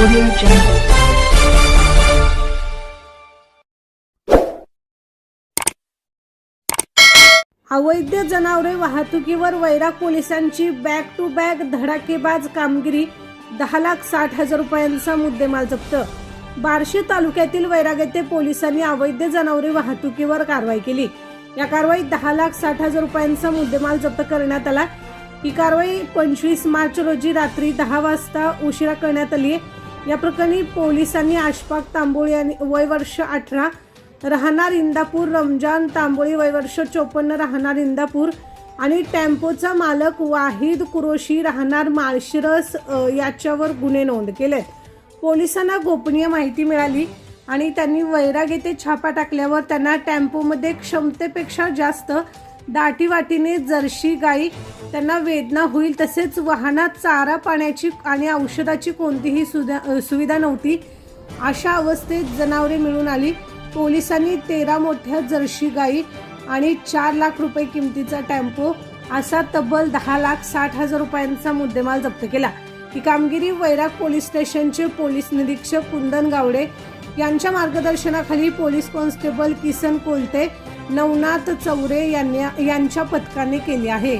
Audio Jungle. अवैध जनावरे वाहतुकीवर वैराग पोलिसांची बॅक टू बॅक धडाकेबाज कामगिरी. दहा लाख साठ हजार रुपयांचा मुद्देमाल जप्त. बार्शी तालुक्यातील वैराग येथे पोलिसांनी अवैध जनावरे वाहतुकीवर कारवाई केली. या कारवाईत दहा लाख साठ हजार रुपयांचा मुद्देमाल जप्त करण्यात आला. ही कारवाई पंचवीस मार्च रोजी रात्री दहा वाजता उशिरा करण्यात आली आहे. या प्रकरणी पोलिसांनी आशपाक तांबोळी आणि वय वर्ष अठरा राहणार इंदापूर रमजान तांबोळी वयवर्ष चोपन्न राहणार इंदापूर आणि टेम्पोचा मालक वाहिद कुरोशी राहणार माळशिरस याच्यावर गुन्हे नोंद केलेत. पोलिसांना गोपनीय माहिती मिळाली आणि त्यांनी वैराग येथे छापा टाकल्यावर त्यांना टेम्पोमध्ये क्षमतेपेक्षा जास्त दाटीवाटीने जर्शी गाई त्यांना वेदना होईल तसेच वाहनात चारा पाण्याची आणि औषधाची कोणतीही सुधा सुविधा नव्हती. अशा अवस्थेत जनावरे मिळून आली. पोलिसांनी तेरा मोठ्या जर्शी गाई आणि चार लाख रुपये किमतीचा टेम्पो असा तब्बल दहा लाख साठ हजार रुपयांचा मुद्देमाल जप्त केला. ही कामगिरी वैराग पोलीस स्टेशनचे पोलीस निरीक्षक कुंदन गावडे यांच्या मार्गदर्शनाखाली पोलीस कॉन्स्टेबल किसन कोलते नवनाथ चौरे यांनी यांच्या पथकाने केली आहे.